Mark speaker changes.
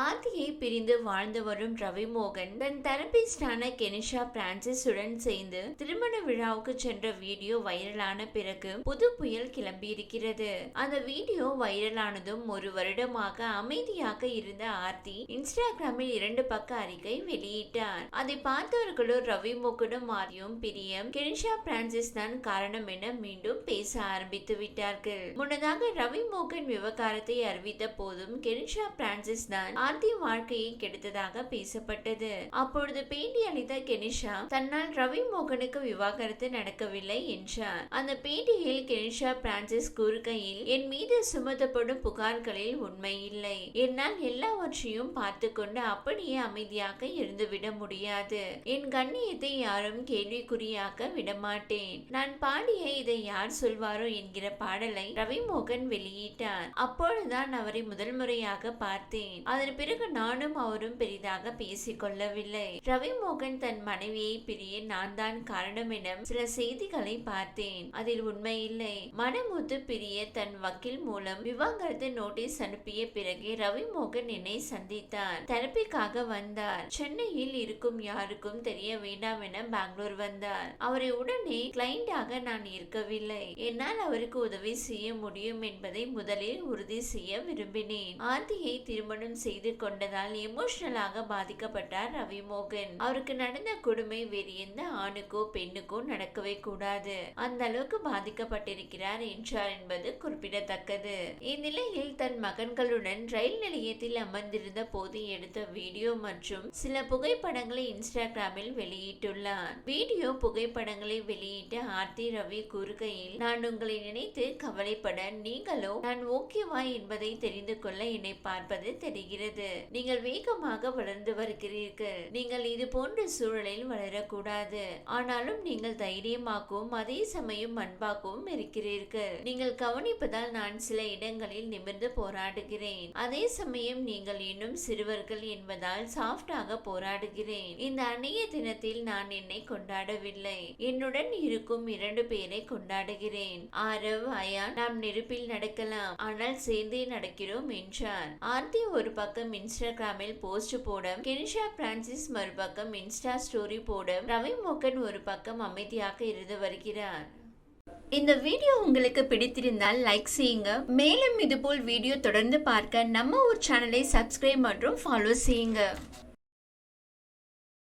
Speaker 1: ஆதியை பிரிந்து வாழ்ந்து வரும் ரவிமோகன் தன் தெரபிஸ்டான கெனிஷா பிரான்சிஸுடன் சேர்ந்து திருமண விழாவுக்கு சென்ற வீடியோ வைரலான பிறகு புது புயல் கிளம்பியிருக்கிறது. அந்த வீடியோ வைரலானதும் ஒரு வருடமாக அமைதியாக இருந்த ஆர்த்தி இன்ஸ்டாகிராமில் இரண்டு பக்க அறிக்கை வெளியிட்டார். அதை பார்த்தவர்களும் ரவிமோகனும் ஆரியும் பிரியம் கெனிஷா பிரான்சிஸ் தான் காரணம் என மீண்டும் பேச ஆரம்பித்து விட்டார்கள். முன்னதாக ரவிமோகன் விவகாரத்தை அறிவித்த போதும் கெனிஷா பிரான்சிஸ் தான் ஆர்த்தி வாழ்க்கையை கெடுத்ததாக பேசப்பட்டது. அப்பொழுது பேட்டி அளித்த கெனிஷா தன்னால் ரவி மோகனுக்கு விவாகரத்து நடக்கவில்லை என்றார். அந்த பேட்டியில் கெனிஷா பிரான்சிஸ் கூறுகையில் என் மீது சுமத்தப்படும் புகார்களில் உண்மை இல்லை என்னால் எல்லாவற்றையும் பார்த்து கொண்டு அப்படியே அமைதியாக இருந்துவிட முடியாது. என் கண்ணியத்தை யாரும் கேள்விக்குறியாக்க விடமாட்டேன். நான் பாடிய இதை யார் சொல்வாரோ என்கிற பாடலை ரவி மோகன் வெளியிட்டார். அப்பொழுதுதான் அவரை முதல் முறையாக பார்த்தேன். அதன் பிறகு நானும் அவரும் பெரிதாக பேசிக் கொள்ளவில்லை ரவி மோகன் தன் மனைவியை பிரிய நான் தான் காரணம் என சில செய்திகளை பார்த்தேன். அதில் உண்மை இல்லை மனமுத்து பிரிய தன் வக்கீல் மூலம் விவாகரத்து நோட்டீஸ் அனுப்பிய பிறகு ரவி மோகன் என்னை சந்தித்தார் தெரப்பிக்காக வந்தார். சென்னையில் இருக்கும் யாருக்கும் தெரிய வேண்டாம் என பெங்களூர் வந்தார். அவரை உடனே கிளைண்டாக நான் இருக்கவில்லை. என்னால் அவருக்கு உதவி செய்ய முடியும் என்பதை முதலில் உறுதி செய்ய விரும்பினேன். ஆந்தியை திருமணம் செய்து கொண்டதால் எமோஷனலாக பாதிக்கப்பட்டார் ரவி மோகன் அவருக்கு நடந்த கொடுமை வேறு எந்த ஆணுக்கோ பெண்ணுக்கோ நடக்கவே கூடாது. அந்த அளவுக்கு பாதிக்கப்பட்டிருக்கிறார் என்றார் என்பது குறிப்பிடத்தக்கது. இந்நிலையில் தன் மகன்களுடன் ரயில் நிலையத்தில் அமர்ந்திருந்த போது எடுத்த வீடியோ மற்றும் சில புகைப்படங்களை இன்ஸ்டாகிராமில் வெளியிட்டுள்ளார். வீடியோ புகைப்படங்களை வெளியிட்ட ஆர்த்தி ரவி கூறுகையில் நான் உங்களை நினைத்து கவலைப்பட நீங்களோ நான் ஓகேவா என்பதை தெரிந்து கொள்ள என்னை பார்ப்பது தெரிகிறது. நீங்கள் வேகமாக வளர்ந்து வருகிறீர்கள். நீங்கள் இது போன்ற சூழலில் வளரக்கூடாது. ஆனாலும் நீங்கள் தைரியமாகவும் அதே சமயம் அன்பாகவும் இருக்கிறீர்கள். நீங்கள் கவனிப்பதால் நான் சில இடங்களில் நிமிர்ந்து போராடுகிறேன். அதே சமயம் நீங்கள் இன்னும் சிறுவர்கள் என்பதால் சாஃப்டாக போராடுகிறேன். இந்த அந்நிய தினத்தில் நான் என்னை கொண்டாடவில்லை. என்னுடன் இருக்கும் இரண்டு பேரை கொண்டாடுகிறேன். ஆரவ் அயான் நாம் நெருப்பில் நடக்கலாம். ஆனால் சேர்ந்தே நடக்கிறோம் என்றார் ஆர்த்தி ஒரு பக்கம் பக்கம் இன்ஸ்டாகிராமில் போஸ்ட் போட கெனிஷா பிரான்சிஸ் மறுபக்கம் இன்ஸ்டா ஸ்டோரி போட ரவி மோகன் ஒரு பக்கம் அமைதியாக இருந்து வருகிறார். இந்த வீடியோ உங்களுக்கு பிடித்திருந்தால் லைக் செய்யுங்க. மேலும் இதுபோல் வீடியோ தொடர்ந்து பார்க்க நம்ம ஒரு சேனலை சப்ஸ்கிரைப் மற்றும் ஃபாலோ செய்யுங்க.